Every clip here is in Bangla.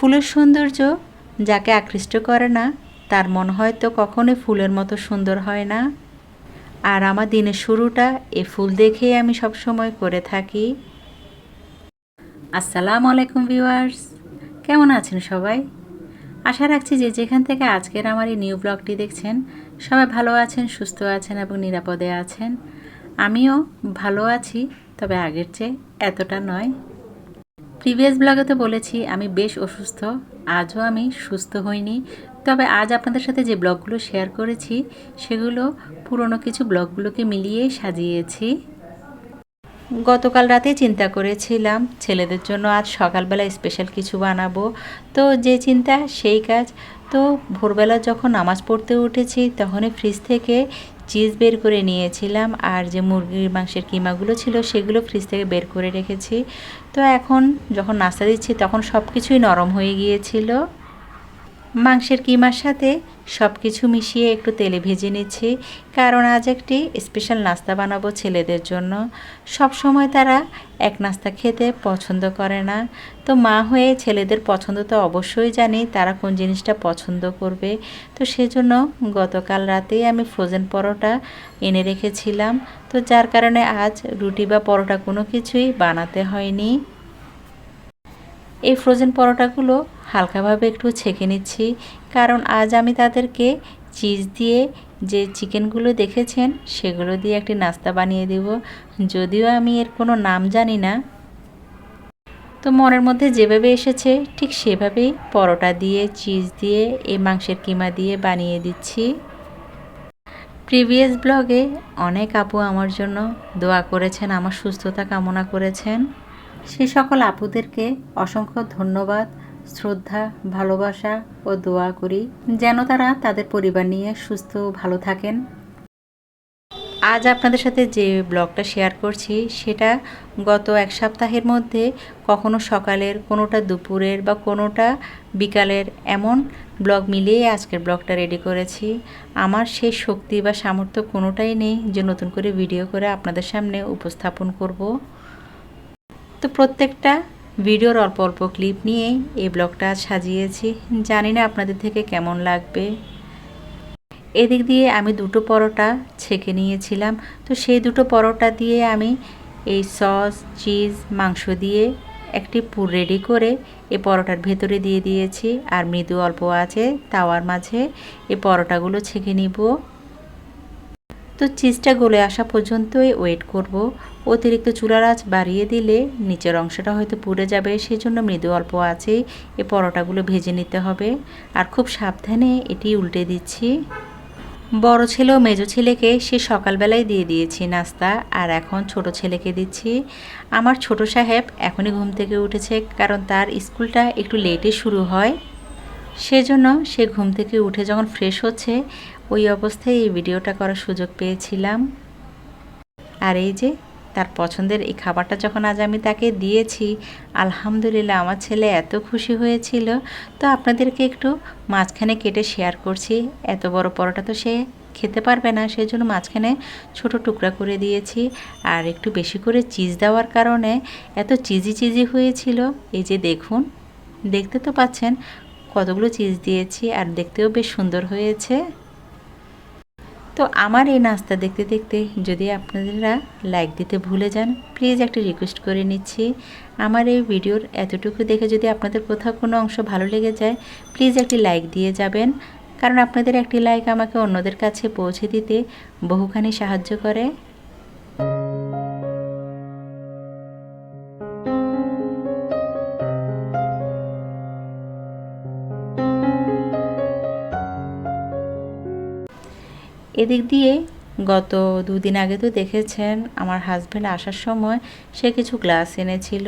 ফুলের সৌন্দর্য যাকে আকৃষ্ট করে না, তার মন হয়তো কখনোই ফুলের মতো সুন্দর হয় না। আর আমার দিনের শুরুটা এ ফুল দেখেই আমি সবসময় করে থাকি। আসসালামু আলাইকুম ভিউয়ার্স, কেমন আছেন সবাই? আশা রাখছি যে যেখান থেকে আজকের আমার এই নিউ ব্লগটি দেখছেন, সবাই ভালো আছেন, সুস্থ আছেন এবং নিরাপদে আছেন। আমিও ভালো আছি, তবে আগের চেয়ে এতটা নয়। প্রিভিয়াস ব্লগে তো বলেছি, আমি বেশ অসুস্থ, আজও আমি সুস্থ হইনি। তবে আজ আপনাদের সাথে যে ব্লগগুলো শেয়ার করেছি, সেগুলো পুরনো কিছু ব্লগগুলোকে মিলিয়েই সাজিয়েছি। গতকাল রাতে চিন্তা করেছিলাম, ছেলেদের জন্য আজ সকালবেলা স্পেশাল কিছু বানাবো। তো যে চিন্তা, সেই কাজ। তো ভোরবেলা যখন নামাজ পড়তে উঠেছি, তখনই ফ্রিজ থেকে চিজ বের করে নিয়েছিলাম আর যে মুরগির মাংসের কিমাগুলো ছিল সেগুলো ফ্রিজ থেকে বের করে রেখেছি। তো এখন যখন নাস্তা দিচ্ছি তখন সব কিছুই নরম হয়ে গিয়েছিল। মাংসের কিমার সাথে সব কিছু মিশিয়ে একটু তেলে ভেজে নিচ্ছি। কারণ আজ একটি স্পেশাল নাস্তা বানাবো ছেলেদের জন্য। সব সময় তারা এক নাস্তা খেতে পছন্দ করে না। তো মা হয়ে ছেলেদের পছন্দ তো অবশ্যই জানি, তারা কোন জিনিসটা পছন্দ করবে। তো সেজন্য গতকাল রাতেই আমি ফ্রোজেন পরোটা এনে রেখেছিলাম। তো যার কারণে আজ রুটি বা পরোটা কোনো কিছুই বানাতে হয়নি। এই ফ্রোজেন পরোটাগুলো হালকাভাবে একটু ছেঁকে নিচ্ছি। কারণ আজ আমি তাদেরকে চিজ দিয়ে যে চিকেনগুলো দেখেছেন, সেগুলো দিয়ে একটি নাস্তা বানিয়ে দেব। যদিও আমি এর কোনো নাম জানি না। তো মনের মধ্যে যেভাবে এসেছে, ঠিক সেভাবেই পরোটা দিয়ে, চিজ দিয়ে এই মাংসের কিমা দিয়ে বানিয়ে দিচ্ছি। প্রিভিয়াস ব্লগে অনেক আপু আমার জন্য দোয়া করেছেন, আমার সুস্থতা কামনা করেছেন। সে সকল আপুদেরকে অসংখ্য ধন্যবাদ। শ্রদ্ধা, ভালোবাসা ও দোয়া করি যেন তারা তাদের পরিবার নিয়ে সুস্থ ভালো থাকেন। আজ আপনাদের সাথে যে ব্লগটা শেয়ার করছি, সেটা গত এক সপ্তাহের মধ্যে কখনো সকালের, কোনোটা দুপুরের বা কোনোটা বিকালের এমন ব্লগ মিলিয়ে আজকের ব্লগটা রেডি করেছি। আমার সেই শক্তি বা সামর্থ্য কোনোটাই নেই যে নতুন করে ভিডিও করে আপনাদের সামনে উপস্থাপন করব। তো প্রত্যেকটা ভিডিওর অল্প অল্প ক্লিপ নিয়েই এই ব্লগটা সাজিয়েছি। জানি না আপনাদের থেকে কেমন লাগবে। এদিক দিয়ে আমি দুটো পরোটা ছেঁকে নিয়েছিলাম। তো সেই দুটো পরোটা দিয়ে আমি এই সস, চিজ, মাংস দিয়ে একটি পুর রেডি করে এই পরোটার ভেতরে দিয়ে দিয়েছি। আর মৃদু অল্প আছে, তাওয়ার মাঝে এই পরোটাগুলো ছেঁকে নিব। তো চিজটা গলে আসা পর্যন্তই ওয়েট করব। অতিরিক্ত চুলার আঁচ বাড়িয়ে দিলে নিচের অংশটা হয়তো পুড়ে যাবে, সেজন্য মৃদু অল্প আছে এ পরোটাগুলো ভেজে নিতে হবে। আর খুব সাবধানে এটি উল্টে দিচ্ছি। বড় ছেলে ও মেজো ছেলেকে সে সকালবেলায় দিয়ে দিয়েছি নাস্তা, আর এখন ছোট ছেলেকে দিচ্ছি। আমার ছোট সাহেব এখনই ঘুম থেকে উঠেছে, কারণ তার স্কুলটা একটু লেটে শুরু হয়। সেজন্য সে ঘুম থেকে উঠে যখন ফ্রেশ হচ্ছে, ওই অবস্থায় এই ভিডিওটা করার সুযোগ পেয়েছিলাম। আর এই যে, তার পছন্দের এই খাবারটা যখন আজ আমি তাকে দিয়েছি, আলহামদুলিল্লাহ আমার ছেলে এত খুশি হয়েছিল। তো আপনাদেরকে একটু মাঝখানে কেটে শেয়ার করছি। এত বড় পরোটা তো সে খেতে পারবে না সেই জন্য মাঝখানে ছোট টুকরা করে দিয়েছি। আর একটু বেশি করে চিজ দেওয়ার কারণে এত চিজি চিজি হয়েছিল। এই যে দেখুন, দেখতে তো পাচ্ছেন কতগুলো চিজ দিয়েছি আর দেখতেও বেশ সুন্দর হয়েছে। তো আমার এই নাস্তা দেখতে দেখতে যদি আপনারা লাইক দিতে ভুলে যান প্লিজ একটা রিকোয়েস্ট করে নিচ্ছি। আমার এই ভিডিওর এতটুকু দেখে যদি আপনাদের কোথাও কোনো অংশ ভালো লেগে যায় প্লিজ একটি লাইক দিয়ে যাবেন। কারণ আপনাদের একটি লাইক আমাকে অন্যদের কাছে পৌঁছে দিতে বহুখানি সাহায্য করে। এদিক দিয়ে গত দুদিন আগে তো দেখেছেন আমার হাজব্যান্ড আসার সময় সে কিছু গ্লাস এনেছিল।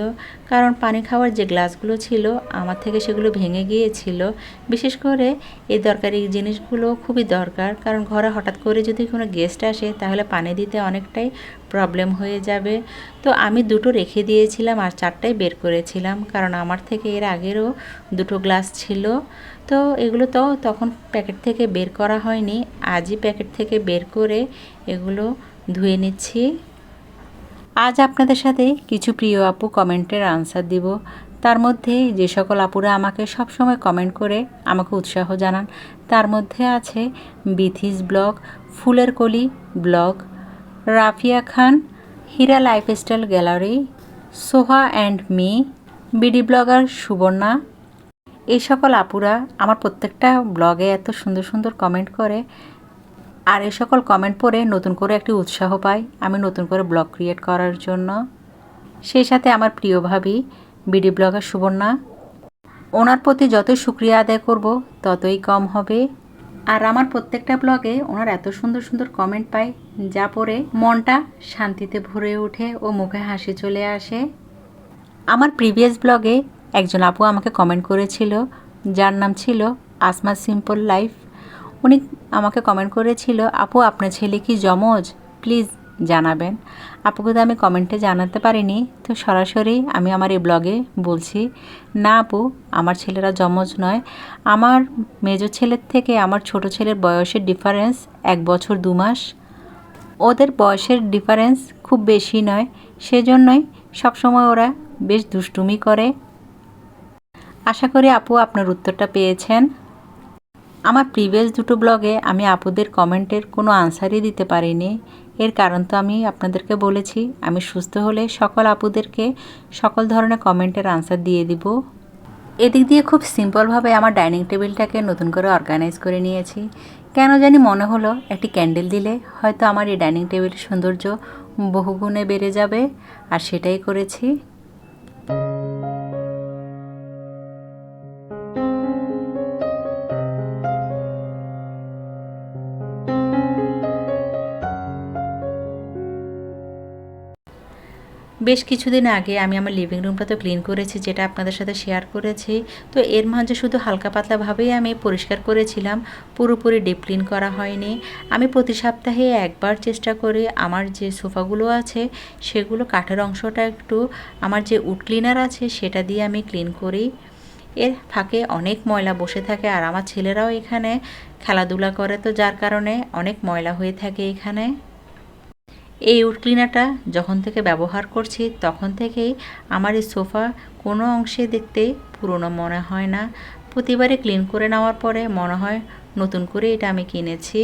কারণ পানি খাওয়ার যে গ্লাসগুলো ছিল, আমার থেকে সেগুলো ভেঙে গিয়েছিল। বিশেষ করে এই দরকারি জিনিসগুলো খুবই দরকার। কারণ ঘরে হঠাৎ করে যদি কোনো গেস্ট আসে, তাহলে পানি দিতে অনেকটাই প্রবলেম হয়ে যাবে। তো আমি দুটো রেখে দিয়েছিলাম আর চারটাই বের করেছিলাম। কারণ আমার থেকে এর আগেরও দুটো গ্লাস ছিল। তো এগুলো তো তখন প্যাকেট থেকে বের করা হয়নি। আজই প্যাকেট থেকে বের করে এগুলো ধুয়ে নিচ্ছি। আজ আপনাদের সাথে কিছু প্রিয় আপু কমেন্টের আনসার দিব। তার মধ্যে যে সকল আপুরা আমাকে সবসময় কমেন্ট করে আমাকে উৎসাহ জানান, তার মধ্যে আছে বিথিস ব্লগ, ফুলের কলি blog, Rafiya Khan, Hira lifestyle gallery, Soha and me, BD blogger Subarna এই সকল আপুরা আমার প্রত্যেকটা ব্লগে এত সুন্দর সুন্দর কমেন্ট করে, আর এই সকল কমেন্ট পড়ে নতুন করে একটি উৎসাহ পাই আমি নতুন করে ব্লগ ক্রিয়েট করার জন্য। সেই সাথে আমার প্রিয় ভাবি, বিডি ব্লগার সুবর্ণা, ওনার প্রতি যতই শুক্রিয়া আদায় করব, ততই কম হবে। আর আমার প্রত্যেকটা ব্লগে ওনার এত সুন্দর সুন্দর কমেন্ট পাই, যা পড়ে মনটা শান্তিতে ভরে ওঠে ও মুখে হাসি চলে আসে। আমার প্রিভিয়াস ব্লগে একজন আপু আমাকে কমেন্ট করেছিল, যার নাম ছিল আসমা সিম্পল লাইফ। উনি আমাকে কমেন্ট করেছিল, আপু, আপনার ছেলে কি জমজ প্লিজ জানাবেন। আপুকে তো আমি কমেন্টে জানাতে পারিনি, তো সরাসরি আমি আমার এই ব্লগে বলছি, না আপু, আমার ছেলেরা জমজ নয়। আমার মেজো ছেলের থেকে আমার ছোট ছেলের বয়সের ডিফারেন্স এক বছর দু মাস। ওদের বয়সের ডিফারেন্স খুব বেশি নয়। সেজন্যই সবসময় ওরা বেশ দুষ্টুমি করে। আশা করি আপু আপনার উত্তরটা পেয়েছেন। আমার প্রিভিয়াস দুটো ব্লগে আমি আপুদের কমেন্টের কোনো আনসারই দিতে পারিনি। এর কারণ তো আমি আপনাদেরকে বলেছি, আমি সুস্থ হলে সকল আপুদেরকে সকল ধরনের কমেন্টের আনসার দিয়ে দিব। এদিক দিয়ে খুব সিম্পলভাবে আমার ডাইনিং টেবিলটাকে নতুন করে অর্গানাইজ করে নিয়েছি। কেন জানি মনে হলো, একটি ক্যান্ডেল দিলে হয়তো আমার এই ডাইনিং টেবিলের সৌন্দর্য বহুগুণে বেড়ে যাবে, আর সেটাই করেছি। বেশ কিছুদিন আগে আমি আমার লিভিং রুমটা তো ক্লিন করেছি, যেটা আপনাদের সাথে শেয়ার করেছি। তো এর মাঝে শুধু হালকা পাতলাভাবেই আমি পরিষ্কার করেছিলাম, পুরোপুরি ডিপ ক্লিন করা হয়নি। আমি প্রতি সপ্তাহে একবার চেষ্টা করি আমার যে সোফাগুলো আছে, সেগুলো কাঠের অংশটা একটু, আমার যে উড ক্লিনার আছে সেটা দিয়ে আমি ক্লিন করি। এর ফাঁকে অনেক ময়লা বসে থাকে আর আমার ছেলেরাও এখানে খেলাধুলা করে তো যার কারণে অনেক ময়লা হয়ে থাকে এখানে। এই উড ক্লিনারটা যখন থেকে ব্যবহার করছি, তখন থেকেই আমার এই সোফা কোনো অংশে দেখতে পুরনো মনে হয় না। প্রতিবারে ক্লিন করে নেওয়ার পরে মনে হয় নতুন করে এটা আমি কিনেছি।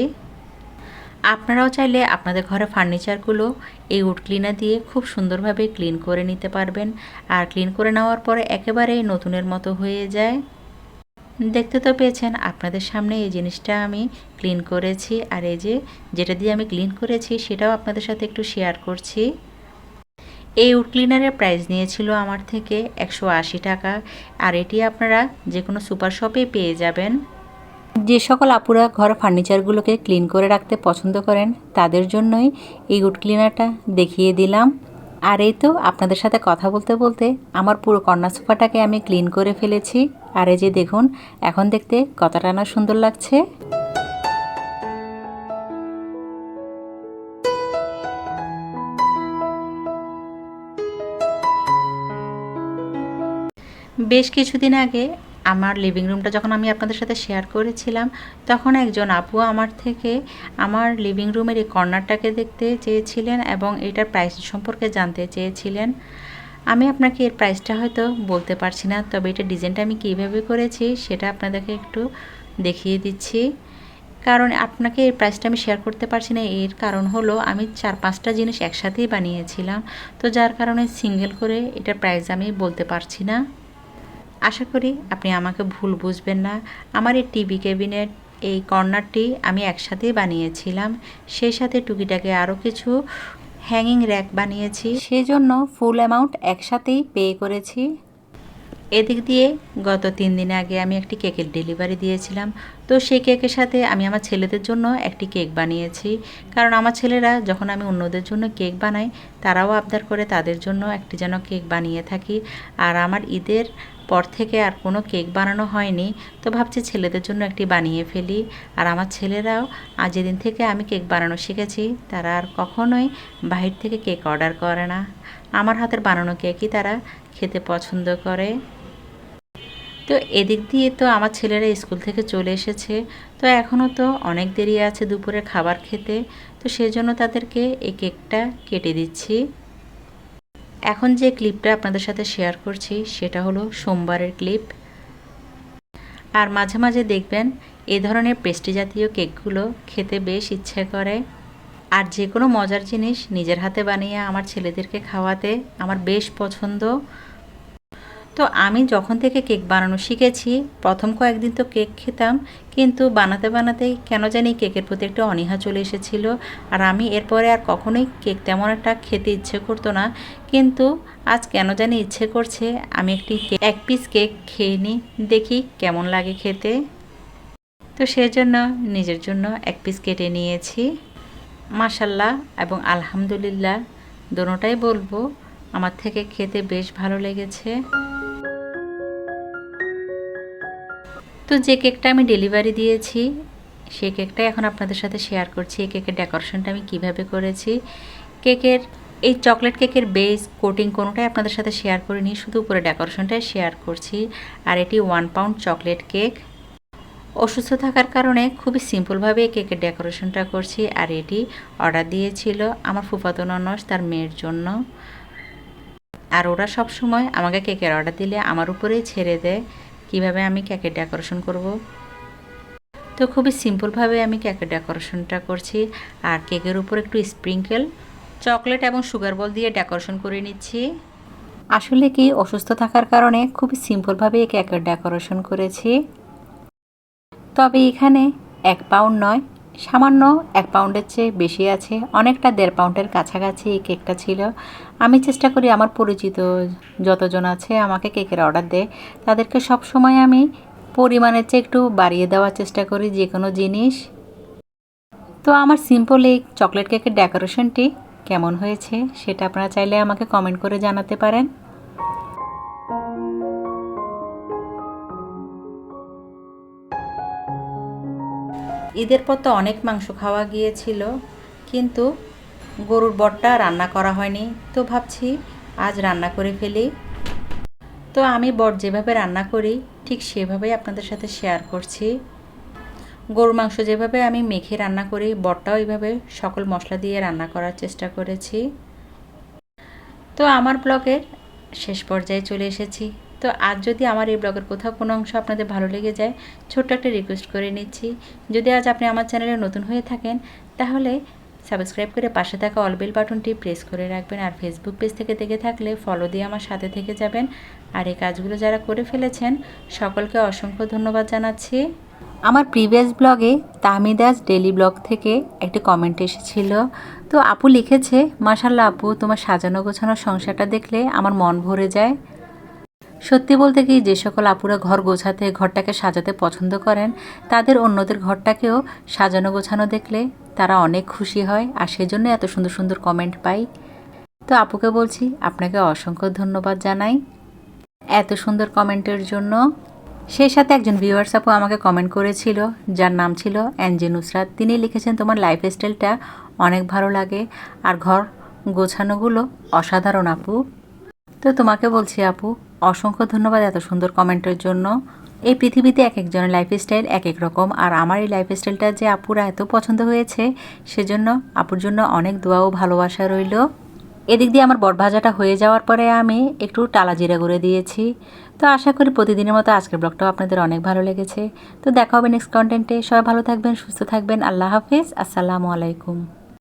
আপনারাও চাইলে আপনাদের ঘরে ফার্নিচারগুলো এই উড ক্লিনার দিয়ে খুব সুন্দরভাবে ক্লিন করে নিতে পারবেন। আর ক্লিন করে নেওয়ার পরে একেবারেই নতুনের মতো হয়ে যায়। দেখতে তো পেয়েছেন, আপনাদের সামনে এই জিনিসটা আমি ক্লিন করেছি। আর এই যে যেটা দিয়ে আমি ক্লিন করেছি, সেটাও আপনাদের সাথে একটু শেয়ার করছি। এই উড ক্লিনারের প্রাইস নিয়েছিল আমার থেকে একশো আশি টাকা। আর এটি আপনারা যে কোনো সুপার শপে পেয়ে যাবেন। যে সকল আপুরা ঘর ফার্নিচারগুলোকে ক্লিন করে রাখতে পছন্দ করেন, তাদের জন্যই এই উড ক্লিনারটা দেখিয়ে দিলাম। আর এই তো আপনাদের সাথে কথা বলতে বলতে আমার পুরো কর্নার সোফাটাকে আমি ক্লিন করে ফেলেছি। আর এই যে দেখুন, এখন দেখতে কতটা না সুন্দর লাগছে। বেশ কিছুদিন আগে আমার লিভিং রুমটা যখন আমি আপনাদের সাথে শেয়ার করেছিলাম, তখন একজন আপু আমার থেকে আমার লিভিং রুমের এই কর্নারটাকে দেখতে চেয়েছিলেন এবং এটার প্রাইস সম্পর্কে জানতে চেয়েছিলেন। আমি আপনাকে এর প্রাইসটা হয়তো বলতে পারছি না, তবে এটা ডিজাইনটা আমি কীভাবে করেছি সেটা আপনাদেরকে একটু দেখিয়ে দিচ্ছি। কারণ আপনাকে এর প্রাইসটা আমি শেয়ার করতে পারছি না, এর কারণ হলো আমি চার পাঁচটা জিনিস একসাথেই বানিয়েছিলাম। তো যার কারণে সিঙ্গেল করে এটার প্রাইস আমি বলতে পারছি না। আশা করি আপনি আমাকে ভুল বুঝবেন না। আমার এই টিভি ক্যাবিনেট এই কর্নারটি আমি একসাথেই বানিয়েছিলাম। সেই সাথে টুকিটাকে আরও কিছু হ্যাঙ্গিং র্যাক বানিয়েছি। সেই জন্য ফুল অ্যামাউন্ট একসাথেই পে করেছি। এদিক দিয়ে গত তিন দিন আগে আমি একটি কেকের ডেলিভারি দিয়েছিলাম। তো সেই কেকের সাথে আমি আমার ছেলেদের জন্য একটি কেক বানিয়েছি। কারণ আমার ছেলেরা যখন আমি অন্যদের জন্য কেক বানাই তারাও আবদার করে তাদের জন্য একটি যেন কেক বানিয়ে থাকি। আর আমার ঈদের পর থেকে আর কোনো কেক বানানো হয়নি। তো ভাবছি ছেলেদের জন্য একটি বানিয়ে ফেলি। আর আমার ছেলেরাও আজ যেদিন থেকে আমি কেক বানানো শিখেছি। তারা আর কখনোই বাহির থেকে কেক অর্ডার করে না। আমার হাতের বানানো কেকই তারা খেতে পছন্দ করে। তো এদিক দিয়ে তো আমার ছেলেরা স্কুল থেকে চলে এসেছে। তো এখনও তো অনেক দেরি আছে দুপুরে খাবার খেতে। তো সেজন্য তাদেরকে এই কেকটা কেটে দিচ্ছি। এখন যে ক্লিপটা আপনাদের সাথে শেয়ার করছি, সেটা হলো সোমবারের ক্লিপ। আর মাঝে মাঝে দেখবেন, এ ধরনের পেস্টি জাতীয় কেকগুলো খেতে বেশ ইচ্ছে করে। আর যে কোনো মজার জিনিস নিজের হাতে বানিয়ে আমার ছেলেদেরকে খাওয়াতে আমার বেশ পছন্দ। তো আমি যখন থেকে কেক বানানো শিখেছি, প্রথম কয়েকদিন তো কেক খেতাম, কিন্তু বানাতে বানাতেই কেন জানি কেকের প্রতি একটু অনীহা চলে এসেছিল। আর আমি এরপরে আর কখনোই কেক তেমন একটা খেতে ইচ্ছে করতো না, কিন্তু আজ কেন জানি ইচ্ছে করছে আমি একটি এক পিস কেক খেয়ে নিই, দেখি কেমন লাগে খেতে। তো সেজন্য নিজের জন্য এক পিস কেটে নিয়েছি। মাসাল্লাহ এবং আলহামদুলিল্লাহ, দোনোটাই বলব, আমার থেকে খেতে বেশ ভালো লেগেছে। তো যে কেকটা আমি ডেলিভারি দিয়েছি সেই কেকটা এখন আপনাদের সাথে শেয়ার করছি। এই কেকের ডেকোরেশনটা আমি কীভাবে করেছি। কেকের, এই চকলেট কেকের বেস কোটিং কোনোটাই আপনাদের সাথে শেয়ার করিনি, শুধু উপরে ডেকোরেশনটাই শেয়ার করছি। আর এটি ওয়ান পাউন্ড চকলেট কেক অসুস্থ থাকার কারণে খুবই সিম্পলভাবে এই কেকের ডেকোরেশনটা করছি। আর এটি অর্ডার দিয়েছিল আমার ফুফাতো ননস, তার মেয়ের জন্য। আর ওরা সব সময় আমাকে কেকের অর্ডার দিলে আমার উপরেই ছেড়ে দেয়। কীভাবে আমি কেকের ডেকোরেশন করব? তো খুবই সিম্পলভাবে আমি ক্যাকের ডেকোরেশনটা করছি আর কেকের উপর একটু স্প্রিঙ্কেল চকলেট এবং সুগার বল দিয়ে ডেকোরেশন করে নিচ্ছি। আসলে কি অসুস্থ থাকার কারণে খুব সিম্পলভাবে এই কেকের ডেকোরেশন করেছি। তবে এখানে এক পাউন্ড নয় সামান্য এক পাউন্ডের চেয়ে বেশি আছে, অনেকটা দেড় পাউন্ডের কাছাকাছি এই কেকটা ছিল। আমি চেষ্টা করি আমার পরিচিত যতজন আছে আমাকে কেকের অর্ডার দেয় তাদেরকে সব সময় আমি পরিমাণের চেয়ে একটু বাড়িয়ে দেওয়ার চেষ্টা করি যে কোনো জিনিস। তো আমার সিম্পল এই চকলেট কেকের ডেকোরেশনটি কেমন হয়েছে সেটা আপনারা চাইলে আমাকে কমেন্ট করে জানাতে পারেন। ঈদের পর তো অনেক মাংস খাওয়া গিয়েছিল, কিন্তু গরুর বটটা রান্না করা হয়নি। তো ভাবছি আজ রান্না করে ফেলি। তো আমি বট যেভাবে রান্না করি, ঠিক সেভাবেই আপনাদের সাথে শেয়ার করছি। গরুর মাংস যেভাবে আমি মেখে রান্না করি বটটাও এইভাবে সকল মশলা দিয়ে রান্না করার চেষ্টা করেছি। তো আমার ব্লগের শেষ পর্যায়ে চলে এসেছি। তো আজ যদি আমার এই ব্লগের কোথাও কোনো অংশ আপনাদের ভালো লেগে যায়, ছোট্ট একটা রিকোয়েস্ট করে নিচ্ছি। যদি আজ আপনি আমার চ্যানেলে নতুন হয়ে থাকেন, তাহলে সাবস্ক্রাইব করে পাশে থাকা অলবেল বাটনটি প্রেস করে রাখবেন আর ফেসবুক পেজ থেকে দেখে থাকলে ফলো দিয়ে আমার সাথে থেকে যাবেন। আর এই কাজগুলো যারা করে ফেলেছেন, সকলকে অসংখ্য ধন্যবাদ জানাচ্ছি। আমার প্রিভিয়াস ব্লগে তাহমিদাস ডেলি ব্লগ থেকে একটি কমেন্ট এসেছিল। তো আপু লিখেছে মাসাল্লাহ আপু, তোমার সাজানো গোছানো সংসারটা দেখলে আমার মন ভরে যায়। সত্যি বলতে কি, যে সকল আপুরা ঘর গোছাতে, ঘরটাকে সাজাতে পছন্দ করেন, তাদের অন্যদের ঘরটাকেও সাজানো গোছানো দেখলে তারা অনেক খুশি হয়, আর সেজন্য এত সুন্দর সুন্দর কমেন্ট পাই। তো আপুকে বলছি, আপনাকে অসংখ্য ধন্যবাদ জানাই এত সুন্দর কমেন্টের জন্য। সেই সাথে একজন ভিউয়ার্স আপু আমাকে কমেন্ট করেছিল, যার নাম ছিল অ্যাঞ্জি নুসরাত তিনি লিখেছেন, তোমার লাইফ স্টাইলটা অনেক ভালো লাগে, আর ঘর গোছানোগুলো অসাধারণ আপু। তো তোমাকে বলছি আপু অসংখ্য ধন্যবাদ এত সুন্দর কমেন্টের জন্য। এই পৃথিবীতে এক একজনের লাইফস্টাইল এক এক রকম। আর আমার এই লাইফস্টাইলটা যে আপুরা এত পছন্দ হয়েছে, সেজন্য আপুর জন্য অনেক দোয়া ও ভালোবাসা রইল। এদিক দিয়ে আমার বটভাজাটা হয়ে যাওয়ার পরে আমি একটু টালা জিরা করে দিয়েছি। তো আশা করি প্রতিদিনের মতো আজকের ব্লগটাও আপনাদের অনেক ভালো লেগেছে। তো দেখা হবে নেক্সট কন্টেন্টে সবাই ভালো থাকবেন, সুস্থ থাকবেন। আল্লাহ হাফিজ। আসসালামু আলাইকুম।